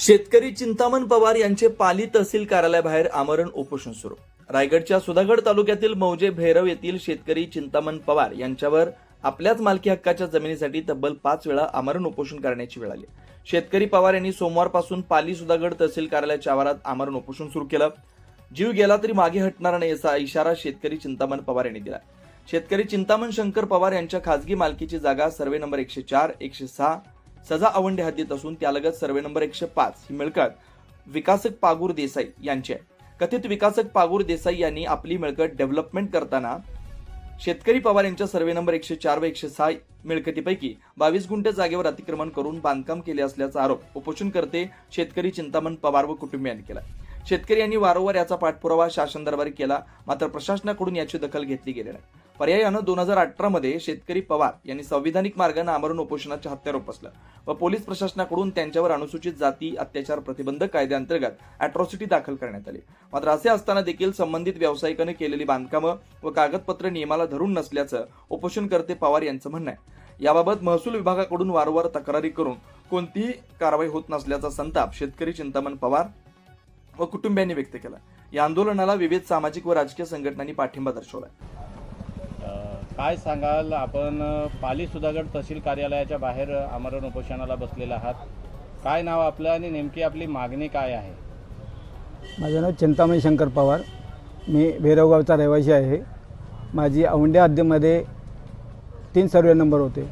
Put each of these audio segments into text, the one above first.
शेतकरी चिंतामण पवार यांचे पाली तहसील कार्यालयाबाहेर आमरण उपोषण सुरू. रायगडच्या सुधागड तालुक्यातील मौजे भैरव येथील शेतकरी चिंतामण पवार यांच्यावर आपल्याच मालकी हक्काच्या जमिनीसाठी तब्बल पाच वेळा आमरण उपोषण करण्याची वेळ आली. शेतकरी पवार यांनी सोमवारपासून पाली सुधागड तहसील कार्यालयाच्या आवारात आमरण उपोषण सुरू केलं. जीव गेला तरी मागे हटणार नाही असा इशारा शेतकरी चिंतामण पवार यांनी दिला. शेतकरी चिंतामण शंकर पवार यांच्या खासगी मालकीची जागा सर्वे नंबर एकशे चार एकशे सहा सजा अवंडे हद्दीत असून त्यालगत सर्वे नंबर एकशे पाच ही मिळकत विकासक पागूर देसाई यांची आहे. कथित विकासक पागूर देसाई यांनी आपली मिळकत डेव्हलपमेंट करताना शेतकरी पवार यांच्या सर्वे नंबर एकशे चार व एकशे सहा मिळकतीपैकी बावीस गुंठे जागेवर अतिक्रमण करून बांधकाम केले असल्याचा आरोप उपोषणकर्ते शेतकरी चिंतामण पवार व कुटुंबियांनी केला शेतकरी यांनी वारंवार याचा पाठपुरावा शासन दरबारी केला मात्र प्रशासनाकडून याची दखल घेतली गेली नाही. पर्यायानं दोन हजार अठरामध्ये शेतकरी पवार यांनी संविधानिक मार्गानं आमरण उपोषणाच्या हत्यारोप असला व पोलीस प्रशासनाकडून त्यांच्यावर अनुसूचित जाती अत्याचार प्रतिबंधक कायद्याअंतर्गत अॅट्रॉसिटी दाखल करण्यात आली. मात्र असे असताना देखील संबंधित व्यावसायिकाने केलेली बांधकामं व कागदपत्र नियमाला धरून नसल्याचं उपोषणकर्ते पवार यांचं म्हणणं आहे. याबाबत महसूल विभागाकडून वारंवार तक्रारी करून कोणतीही कारवाई होत नसल्याचा संताप शेतकरी चिंतामण पवार व कुटुंबियांनी व्यक्त केला. या आंदोलनाला विविध सामाजिक व राजकीय संघटनांनी पाठिंबा दर्शवलाय काय सांगाल? आपण पाली सुधागड तहसील कार्यालयाच्या बाहेर आमरण उपोषणाला बसलेला आहात. काय नाव आपलं आणि नेमकी आपली मागणी काय आहे? माझं नाव चिंतामणी शंकर पवार. मी भैरवगावचा रहिवासी आहे. माझी औंड्या हद्दीमध्ये तीन सर्वे नंबर होते.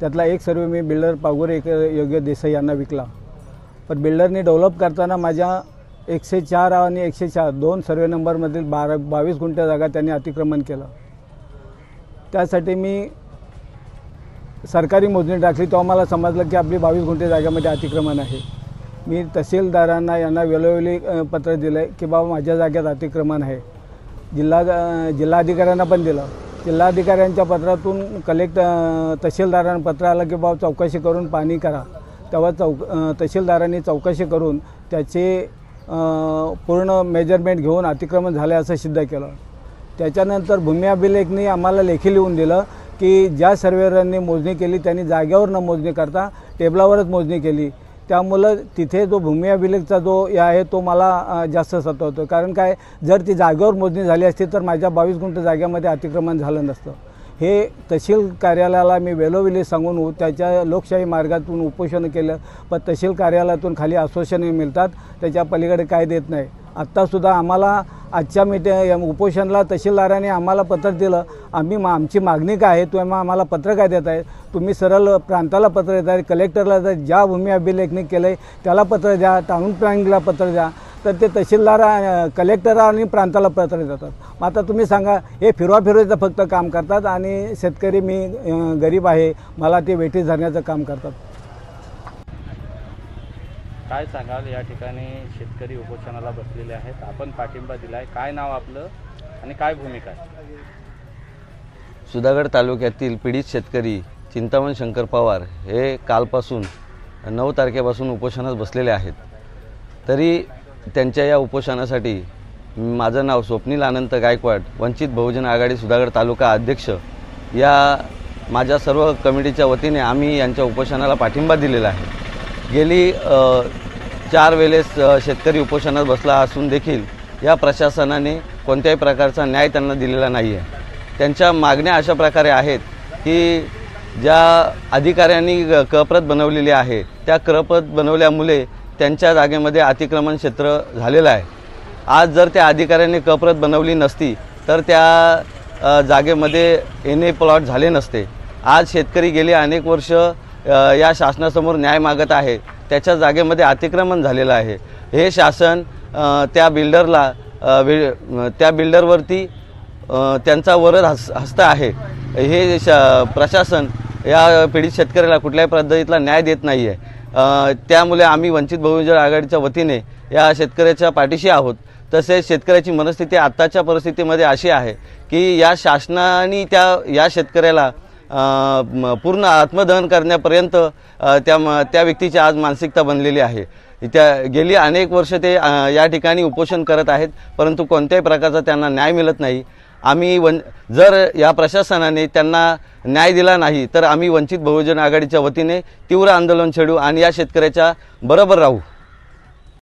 त्यातला एक सर्वे मी बिल्डर पागोरे एक योग्य देसाई यांना विकला. पण बिल्डरने डेव्हलप करताना माझ्या एकशे चार आणि एकशे चार दोन सर्वे नंबरमधील बारा बावीस गुंठ्या जागा त्यांनी अतिक्रमण केलं. त्यासाठी मी सरकारी मोजणी टाकली. तेव्हा मला समजलं की आपली बावीस गुंठे जागेमध्ये अतिक्रमण आहे. मी तहसीलदारांना यांना वेळोवेळी पत्र दिलं आहे की बाबा माझ्या जागेत अतिक्रमण आहे. जिल्हा जिल्हाधिकाऱ्यांना पण दिलं. जिल्हाधिकाऱ्यांच्या पत्रातून कलेक्ट तहसीलदारांना पत्र आलं की बाबा चौकशी करून पाणी करा. तेव्हा चौक तहसीलदारांनी चौकशी करून त्याचे पूर्ण मेजरमेंट घेऊन अतिक्रमण झाले असं सिद्ध केलं. त्याच्यानंतर भूमी अभिलेखनी आम्हाला लेखी लिहून दिलं की ज्या सर्वेअरांनी मोजणी केली त्यांनी जागेवर न मोजणी करता टेबलावरच मोजणी केली. त्यामुळं तिथे जो भूमी अभिलेखचा जो हे आहे तो मला जास्त सतवतो कारण काय जर ती जागेवर मोजणी झाली असती तर माझ्या बावीस गुंठ जागेमध्ये अतिक्रमण झालं नसतं. हे तहसील कार्यालयाला मी वेलोवेली सांगून त्याच्या लोकशाही मार्गातून उपोषण केलं पण तहसील कार्यालयातून खाली आश्वासने मिळतात. त्याच्या पलीकडे काय देत नाही. आत्तासुद्धा आम्हाला आजच्या मिटे उपोषणला तहसीलदाराने आम्हाला पत्र दिलं. आम्ही मा आमची मागणी काय आहे तुम्ही आम्हाला पत्र काय देत आहे तुम्ही सरळ प्रांताला पत्र देत आहे कलेक्टरला जर ज्या भूमी अभिलेखने केलं आहे त्याला पत्र द्या टाऊन प्लॅनिंगला पत्र द्या. तर ते तहसीलदार कलेक्टर आणि प्रांताला पत्र देतात. मग आता तुम्ही सांगा हे फिरवा फिरवायचं फक्त काम करतात आणि शेतकरी मी गरीब आहे मला ते वेठीस धरण्याचं काम करतात. काय सांगाल? या ठिकाणी शेतकरी उपोषणाला बसलेले आहेत. आपण पाठिंबा दिलाय. काय नाव आपलं आणि काय भूमिका आहे? सुधागड तालुक्यातील पीडित शेतकरी चिंतामण शंकर पवार हे कालपासून नऊ तारखेपासून उपोषणात बसलेले आहेत. तरी त्यांच्या या उपोषणासाठी माझं नाव स्वप्नील अनंत गायकवाड वंचित बहुजन आघाडी सुधागड तालुका अध्यक्ष या माझ्या सर्व कमिटीच्या वतीने आम्ही यांच्या उपोषणाला पाठिंबा दिलेला आहे. गेली चार वेळेस शेतकरी उपोषणात बसला असून देखील या प्रशासनाने कोणत्याही प्रकारचा न्याय त्यांना दिलेला नाही आहे त्यांच्या मागण्या अशा प्रकारे आहेत की ज्या अधिकाऱ्यांनी कप्रत बनवलेली आहे त्या क्रप्रत बनवल्यामुळे त्यांच्या जागेमध्ये अतिक्रमण क्षेत्र झालेलं आहे. आज जर त्या अधिकाऱ्यांनी कप्रत बनवली नसती तर त्या जागेमध्ये एन ए प्लॉट झाले नसते. आज शेतकरी गेली अनेक वर्ष या शासनासमोर न्याय मागत आहे. त्याच्या जागेमध्ये अतिक्रमण झालेलं आहे. हे शासन त्या बिल्डरला त्या बिल्डरवरती त्यांचा वरद हस हस्त आहे. हे श प्रशासन या पीडित शेतकऱ्याला कुठल्याही पद्धतीतला न्याय देत नाही आहे त्यामुळे आम्ही वंचित बहुजन आघाडीच्या वतीने या शेतकऱ्याच्या पाठीशी आहोत. तसेच शेतकऱ्याची मनस्थिती आत्ताच्या परिस्थितीमध्ये अशी आहे की या शासनाने त्या या शेतकऱ्याला पूर्ण आत्मदहन करण्यापर्यंत त्या त्या व्यक्तीची आज मानसिकता बनलेली आहे. त्या गेली अनेक वर्ष ते या ठिकाणी उपोषण करत आहेत परंतु कोणत्याही प्रकारचा त्यांना न्याय मिळत नाही. आम्ही वन जर या प्रशासनाने त्यांना न्याय दिला नाही तर आम्ही वंचित बहुजन आघाडीच्या वतीने तीव्र आंदोलन छेडू आणि या शेतकऱ्याच्या बरोबर राहू.